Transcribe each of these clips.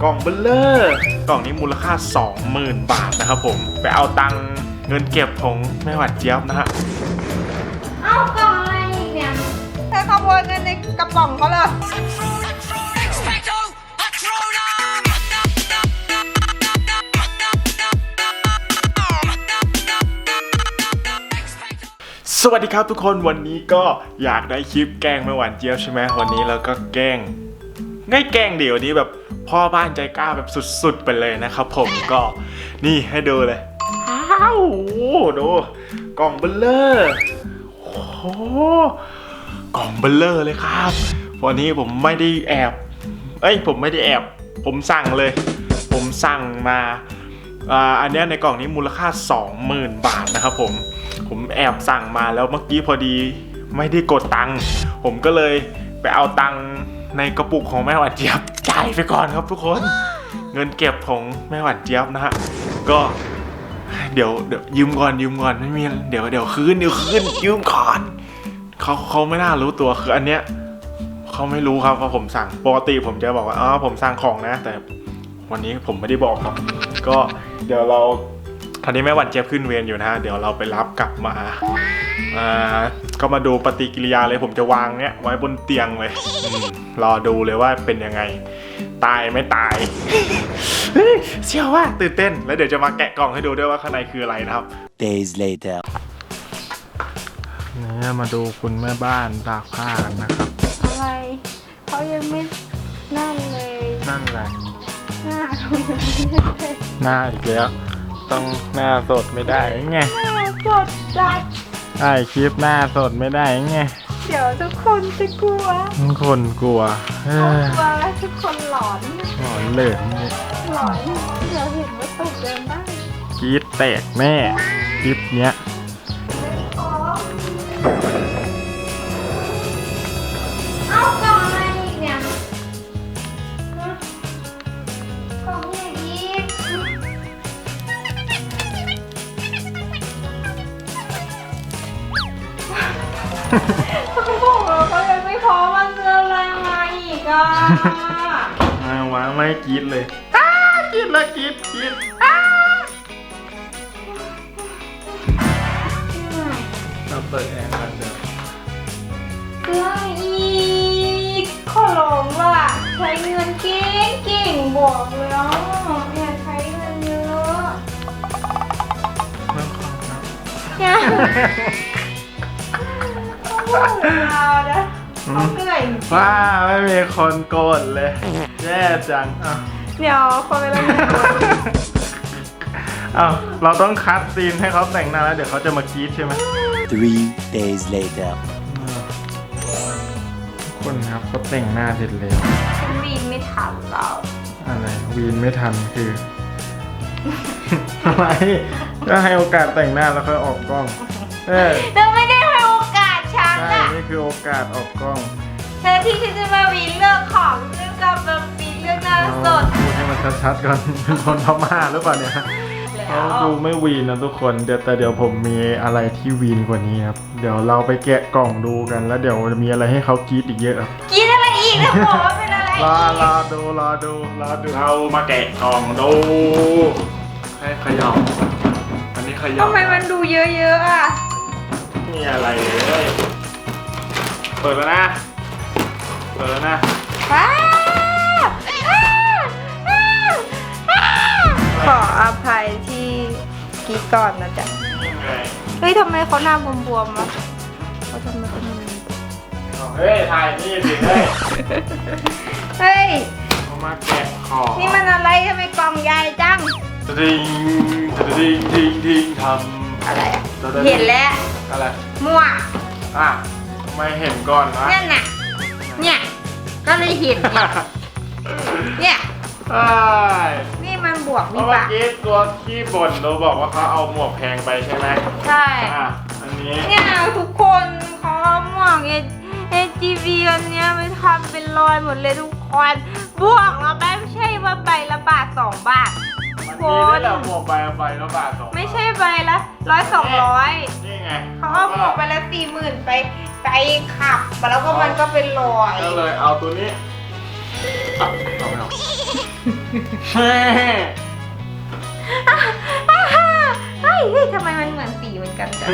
กล่องเบลเลอร์กล่องนี้มูลค่า 20,000 บาทนะครับผม ไปเอาตังค์เงินเก็บของแม่หวัดเจี๊ยบนะฮะเอ้ากล่องอะไรอีกเนี่ยเธอขโมยเงินในกระป๋องเขาเลย Expecto Patronum! สวัสดีครับทุกคนวันนี้ก็อยากได้คลิปแกล้งแม่หวานเจี๊ยบใช่ไหมวันนี้เราก็แกล้งง่ายแกล้งเดี๋ยวนี้แบบ พ่อบ้านใจกล้าแบบสุดๆไปเลยนะครับผมก็นี่ให้ดูเลยอ้าวดูกล่องเบลเลอร์โอ้โหกล่องเบลเลอร์เลยครับ วันนี้ผมไม่ได้แอบ เอ้ยผมไม่ได้แอบ ผมสั่งเลย ผมสั่งมาอันเนี้ยในกล่องนี้มูลค่า 20,000 บาทนะครับผม ผมแอบสั่งมาแล้วเมื่อกี้พอดีไม่ได้กดตังค์ผมก็เลยไปเอาตังค์ ในกระปุกของแม่หวานเจี๊ยบจ่ายไปก่อนครับทุกคน เงินเก็บของแม่หวานเจี๊ยบนะฮะก็เดี๋ยวเดี๋ยวยืมก่อนยืมก่อนไม่มีเดี๋ยวเดี๋ยวคืนเดี๋ยวคืนยืมก่อนเขาเขาไม่น่ารู้ตัวคืออันเนี้ยเขาไม่รู้ครับว่าผมสั่งปกติผมจะบอกว่าอ๋อผมสั่งของนะ แต่วันนี้ผมไม่ได้บอกครับก็เดี๋ยวเราตอนนี้แม่หวันเจี๊ยบขึ้นเวรอยู่นะฮะเดี๋ยวเราไปรับกลับมาอ่าก็มาดูปฏิกิริยาเลยผมจะวางเนี้ยไว้บนเตียงเลยอม รอดูเลยว่าเป็นยังไง ตายไม่ตายเฮ้ยเชื่อว่าตื่นเต้น แล้วเดี๋ยวจะมาแกะกล่องให้ดูด้วยว่าข้างในคืออะไรนะครับ Days later. นี่มาดูคุณแม่บ้านตากผ้ากันนะครับ อะไรเขายังไม่นั่นเลยนั่นแหละหน้าเขายังไม่ได้หน้าอีกแล้ว ต้องหน้าสดไม่ได้ไงหน้าสดจัด ถ่ายคลิปหน้าสดไม่ได้ไง เดี๋ยวทุกคนจะกลัวคนกลัวเอ้เขายกลัวแล้วทุกคนหลอนหลอนเหลินเนี่ยหลอนเดี๋ยวเห็นว่าตกเดินได้กรีดแตกแน่คลิปเนี้ยอ๋ เขาบอกว่าเขายังไม่พร้อมมันจะอะไรมาอีกอะมาวางไม่กรีดเลยอ้ากรีดเลยกรีดกรีดเราเปิดแอร์กันเดี๋ยวเรื่องอีกขอร้องล่ะใช้เงินเก่งเก่งบอกแล้วอย่าใช้เงินเยอะ เริ่มก่อนครับอย่าบอก เรานะเขาเหนื่อยว้าไม่มีคนโกรธเลยแย่จังอะเดี๋ยวคนเวลาเอาเราต้องคัดซีนให้เขาแต่งหน้าแล้วเดี๋ยวเขาจะมากรีดใช่ไหม Three days later. คนครับเขาแต่งหน้าเสร็จแล้วฉันวีนไม่ทันเราอะไรวีนไม่ทันคือ อะไรก็ให้โอกาสแต่งหน้าแล้วค่อยออกกล้อง เออเธอไม่ได้ ช่อะนี่คือโอกาสออกกล้องเธอที่ฉันจะมาวีนเรื่องของเรื่องกับมาวีนเรื่องหน้าสดพูดให้มันชัดๆก่อน เป็นคนพม่าหรือเปล่าเนี่ยแล้เขาวดูไม่วีนนะทุกคน เดี๋ยวแต่เดี๋ยวผมมีอะไรที่วีนกว่านี้ครับ เดี๋ยวเราไปแกะกล่องดูกัน แล้วเดี๋ยวจะมีอะไรให้เขากรีดอีกเยอะครับกินอะไรอีกนะบอกว่าเป็นอะไรรออีกรอดูรอดูรอดูเรามาแกะกล่องดู ให้เขย่าอันนี้เขย่าทำไมมันดูเยอะๆอะ มีอะไรเลย เปิดแล้วนะ เปิดแล้วนะว้าวอ้าวอ้าวอ้าวขออภัยที่กีดก่อนนะจ๊ะนี่ไงเฮ้ยทำไมเขาหน้าบวมๆวะเขาทำไมเป็นอย่างนี้เฮ้ยถ่ายนี่สิเฮ้ยเฮ้ยเขามาแกะของนี่มันอะไรทำไมกล่องใหญ่จังดิงดิงดิงดิงทำอะไรอะเห็นแล้ว อะไร มั่วอะทำ ไมเห็นก่อนวะนั่นน่ะ เนี่ย ก็เลยเห็นเนี่ยเนี่ยใช่นี่มันบวกเพนี่ราะเมื่อปะกี้ตัวขี้บ่นเราบอกว่าเขาเอาหมวกแพงไปใช่ไหมใช่ อะอันนี้เนี่ยทุกคนเขาเอาหมวกเอเอจีวีอันเนี้ยไปทำเป็นรอยหมดเลยทุกคน บวกเราไม่ใช่ว่าใบละบาทสองบาท มันมีด้วยเหรอหมวกใบละใบละบาทสองไม่ใช่ใบละร้อยสองร้อยนี่ไงเขาเอาหมวกไปละสี่หมื่นไป ไปขับแล้วก็มันก็เป็นรอยก็เลยเอาตัวนี้อะเอาไม่เอาเฮ้ยเฮ้ยทำไมมันเหมือนสีเหมือนกันจัง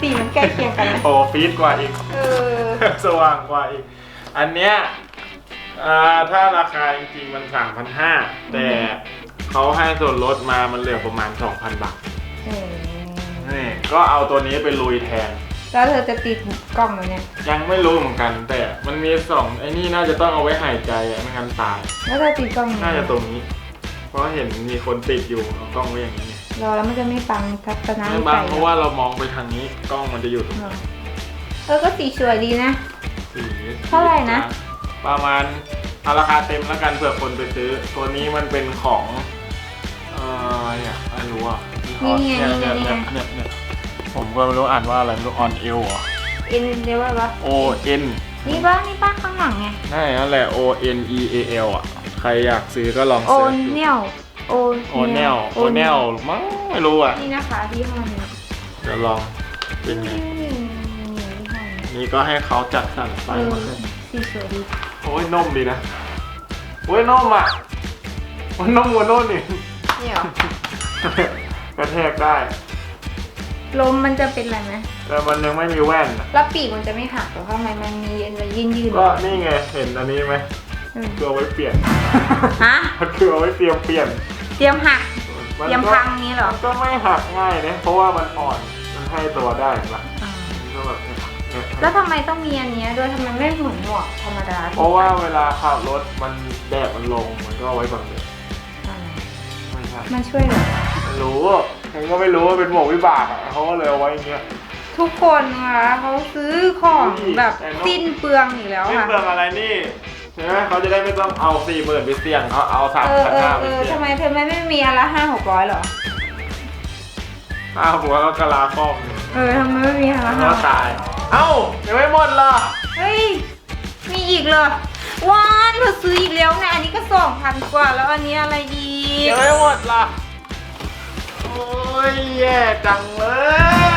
สีมันใกล้เคียงกันนะโอ้ฟีดกว่าอีก เออ สว่างกว่าอีก อันเนี้ยอ่าถ้าราคาจริงๆมัน3,500แต่เขาให้ส่วนลดมามันเหลือประมาณ 2,000 บาทเออนี่ก็เอาตัวนี้ไปลุยแทน แล้วเธอจะติดกล้องไหมเนี่ย ยังไม่รู้เหมือนกัน แต่มันมีสองไอ้นี่น่าจะต้องเอาไว้หายใจอะไม่งั้นตาย แล้วเธอติดกล้องไหมน่าจะตรงนี้ เพราะเห็นมีคนติดอยู่เอากล้องไว้อย่างนี้ไงรอแล้วมันจะไม่ฟังทัศนไม่วิบาสังยเพราะว่าเรามองไปทางนี้กล้องมันจะอยู่ตรงเหรนี้อเออก็สีสวยดีนะ สีเท่าไหร่นะ ประมาณเอาราคาเต็มแล้วกันเผื่อคนไปซื้อ ตัวนี้มันเป็นของ เอ่อเนี่ยไม่รู้อะยี่ห้อเนี่ยเนี่ยเนี่ยเนี่ย ผมก็ไม่รู้อ่านว่าอะไรไม่รู้ออนเอลเหรอ เอ็นเรียกว่าปะ O N นี่ป้านี่ป้าข้างหลังไงใช่นั่นแหละ O N E A L อะ ใครอยากซื้อก็ลองโอเสิร์ชดู เนลโอโอเนลโอเนลมั้งไม่รู้อะ นี่นะคะที่ห้อนี้เดี๋ยวลองเป็นไงนี่นี่ที่ห้อนี้นี่ก็ให้เขาจัดสรรไปเออมาให้สีสวยดีโอ้ยนุ่มดีนะ โอ้ยนุ่มอะมันนุ่มกว่าโน่นนี่ นี่เหรอ กระแทกได้ ลมมันจะเป็นอะไรไหมแต่มันยังไม่มีแว่นอะแล้วปีกมันจะไม่หักหรอทำไมมันมีอะไรยืนยืนก็นี่ไงเห็นอันนี้ไหมอืมคือเอาไว้เปลี่ยนฮะมันคือเอาไว้เตรียมเปลี่ยนเตรียมหักมันเตรียมก็พังนี้เหรอมันก็ไม่หักง่ายนะเพราะว่ามันอ่อนมันให้ตัวได้เห็นปะอ่ามันก็แบบเนี่ยเนี่ยแล้วทำไมต้องมีอันเนี้ยด้วยทำไมไม่เหมือนหมวกธรรมดาที่เพราะว่าเวลาขับรถมันแดดมันลงมันก็เอาไว้บังแดดอะไรไม่ใช่มันช่วยเหรอไม่รู้ ผมก็ไม่รู้ว่าเป็นหมวกวิบากอะเขาก็เลยเอาไว้อย่างเงี้ย ทุกคนนะคะเขาซื้อของอุ้ยแบบแต่นกสิ้นเปลืองอีกแล้วไม่ค่ะเปลืองอะไรนี่ใช่ไหมเขาจะได้ไม่ต้องเอาสี่หมื่นไปเสี่ยงเขาเอาสามเออพันเออห้าไปเออเสี่ยงทำไมเธอไม่ไม่มีอันละห้าหกร้อยหรอห้าหัวก็กะลาครอบหนึ่งเออทำไมไม่มีอันละห้าก็ตาย เอ้ายังไม่หมดเหรอเฮ้ย มีอีกเหรอว้านเธอซื้ออีกแล้วนะอันนี้ก็สองพันกว่าแล้วอันนี้อะไรอีกยังไม่หมดเหรอโอ้ ยแย่จังเล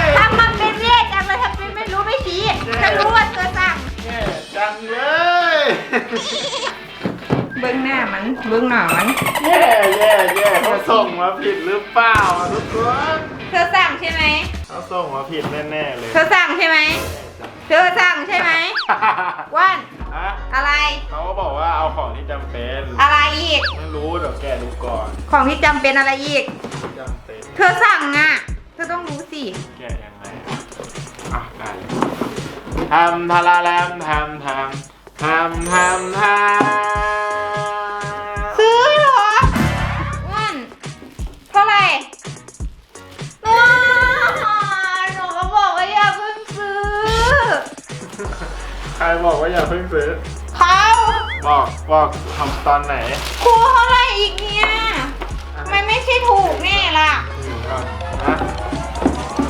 ยถ้ามันเป็นเลขจังเลยทำเป็นไม่รู้ไม่ชี้ถ้ารู้ว่าเธอสั่งแย่จังเลยเบื้องหน้ามันเบื้องหน้ามันแย่แย่แย่เขาส่งมาผิดหรือเปล่าอะทุกคนเธอสั่งใช่ไหมเขาส่งมาผิดแน่ๆเลยเธอสั่งใช่ไหมเธอสั่งใช่ไหมว่านฮะอะไร เขาก็บอกว่าเอาของที่จำเป็น อะไรอีก ไม่รู้เดี๋ยวแกะดูก่อน ของที่จำเป็นอะไรอีกจำ เป็นเธอสั่งอะ เธอต้องรู้สิ แกะยังไงอะได้ทำทาราแรมทำทำทำทำทำซื้อเหรอว่านเท่าไหร่ว้าวหนูก็บอกว่าอย่าเพิ่งซื้อใครบอกว่าอย่าเพิ่งซื้อเขาบอกบอกทำตอนไหน ครูเท่าไหร่อีกเนี่ย ทำไมไม่ใช่ถูกแน่ล่ะอืมอะนะ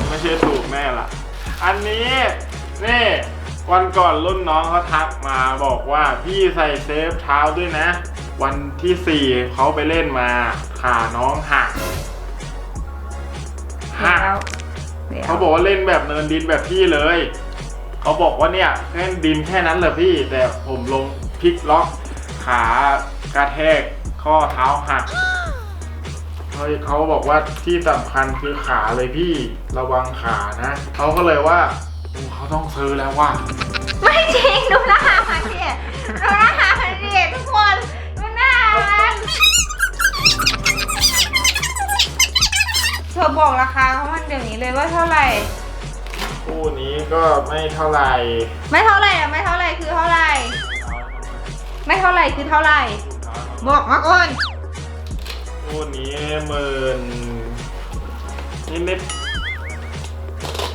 ไม่ใช่ถูกแน่ล่ะ อันนี้นี่วันก่อนรุ่นน้องเขาทักมาบอกว่าพี่ใส่เซฟเท้าด้วยนะ วันที่สี่เขาไปเล่นมาขาน้องหักหักแล้วเขาบอกว่าเล่นแบบเนินดินแบบพี่เลย เขาบอกว่าเนี่ยแค่ดินแค่นั้นแหละพี่ แต่ผมลงพลิกล็อกขากระแทกข้อเท้าหัก เขาเขาบอกว่าที่สำคัญคือขาเลยพี่ระวังขานะเขาก็เลยว่าโอ้เขาต้องซื้อแล้วว่า ไม่จริงดูหน้ามันดิดูหน้ามันดิทุกคนดูหน้ามันเธอบอกราคาเขามันเดี๋ยวนี้เลยว่าเท่าไหร่ คู่นี้ก็ไม่เท่าไหร่ไม่เท่าไหร่อะไม่เท่าไหร่คือเท่าไหร่ ไม่เท่าไหร่คือเท่าไหร่ บอกมาก่อน คู่นี้หมื่นนิดนิด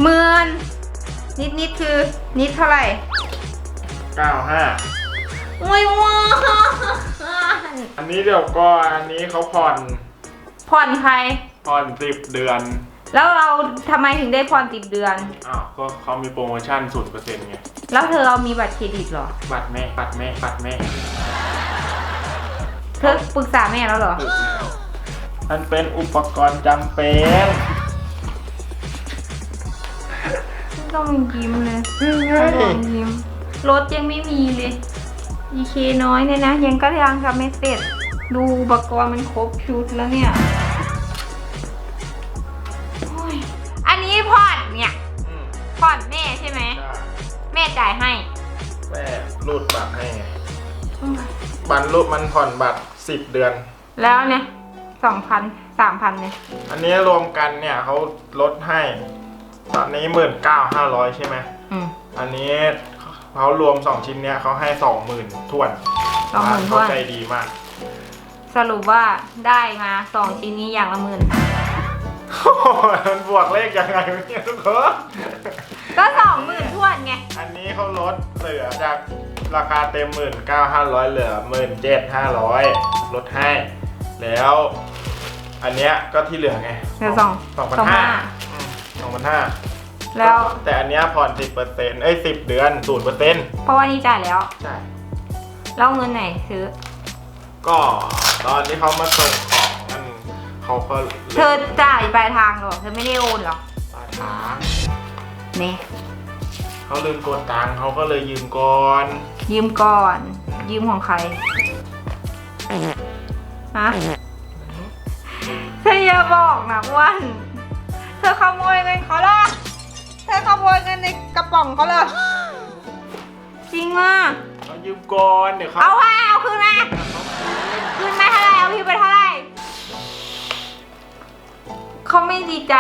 หมื่นนิดนิดๆคือนิดเท่าไหร่เก้าห้าโอ้ยว้าอันนี้เดี๋ยวก็อันนี้เขาผ่อนผ่อนใคร ผ่อนสิบเดือนแล้วเราทำไมถึงได้ผ่อนติดเดือน อ้าวก็เขามีโปรโมชั่นศูนย์เปอร์เซ็นต์ไงแล้วเธอเอามีบัตรเครดิตเหรอ บัตรแม่บัตรแม่บัตรแม่เธอปรึกษาแม่แล้วเหรอ ตึกแล้ว มันเป็นอุปกรณ์จำเป็นไม่ต้องยิ้มเลยไม่ต้องยิ้ม รถยังไม่มีเลย EK น้อยเนี่ยนะ ยังก็ยังทำไม่เสร็จ ดูอุปกรณ์มันครบชุดแล้วเนี่ยโอ้ยอันนี้ผ่อนเนี่ยอืมผ่อนแม่ใช่ไหมใช่แม่จ่ายให้ แม่รูดบัตรให้ไงโอ้ยบัตรรูดมันผ่อนบัตรสิบเดือน แล้วเนี่ย สองพันสามพันเนี่ยอันนี้รวมกันเนี่ยเขาลดให้ ตอนนี้หมื่นเก้าห้าร้อยใช่ไหมอืม อันนี้เขารวมสองชิ้นเนี่ยเขาให้สองหมื่นทวนสองหมื่นเขาถ้วนใจดีมาก สรุปว่าได้มาสองชิ้นนี้อย่างละหมื่นมันบวกเลขยังไงวะเนี่ยทุกคน ก็สองหมื่นทวนไง อันนี้เขาลดเหลือจากราคาเต็มหมื่นเก้าห้าร้อยเหลือหมื่นเจ็ดห้าร้อยลดให้ แล้ว อันเนี้ยก็ที่เหลือไงเหลือสองสองพันสองพัห้านห้า สองพันห้าแล้ว แต่อันเนี้ยผ่อนสิบเปอร์เซ็นต์เอ้ยสิบเดือนศูนย์เปอร์เซ็นต์เพราะว่านี่จ่ายแล้วใช่ แล้วเงินไหนซื้อ ก็ตอนที่เขามาส่งของนั่นเขาก็เธอจ่ายปลายทางเหรอเธอไม่ได้โอนเหรอปลายทางเนี่ยเขาลืมกดตังค์เขาก็เลยยืมก่อนยืมก่อน ยืมของใครฮะ เธออย่าบอกนะอ้วัน เธอขโมยเงินเขาเหรอเธอขโมยเงินในกระป๋องเขาเหรอจริงอะเขายืมก่อนเดี๋ยวเขาเอาว่าเอาคืนมาคืนมาเท่าไหร่เอาพี่ไปเท่าไหร่เขาไม่ดีใจ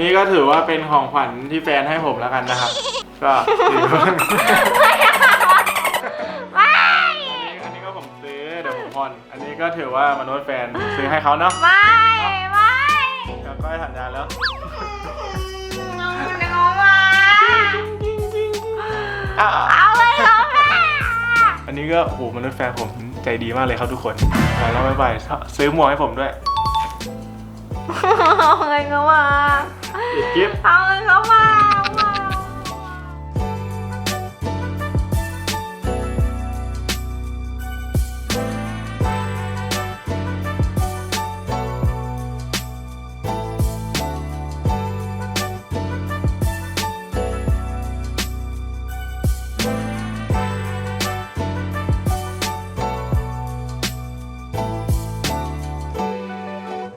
นี่ก็ถือว่าเป็นของขวัญที่แฟนให้ผมแล้วกันนะครับ ก็ถือว่า นอันนี้ก็ถือว่ามนุษย์แฟนซื้อให้เขาเนาะไม่ไม่แล้วก็ให้สัญญาแล้ว เอาเงินเขามาอะเอาเลยเขามาอันนี้ก็โอ้โหมนุษย์แฟนผมใจดีมากเลยครับทุกคนแล้วบ๊ายบายซื้อหมวกให้ผมด้วยเอาเงินเขามาปิดคลิปเอาเงินเขามา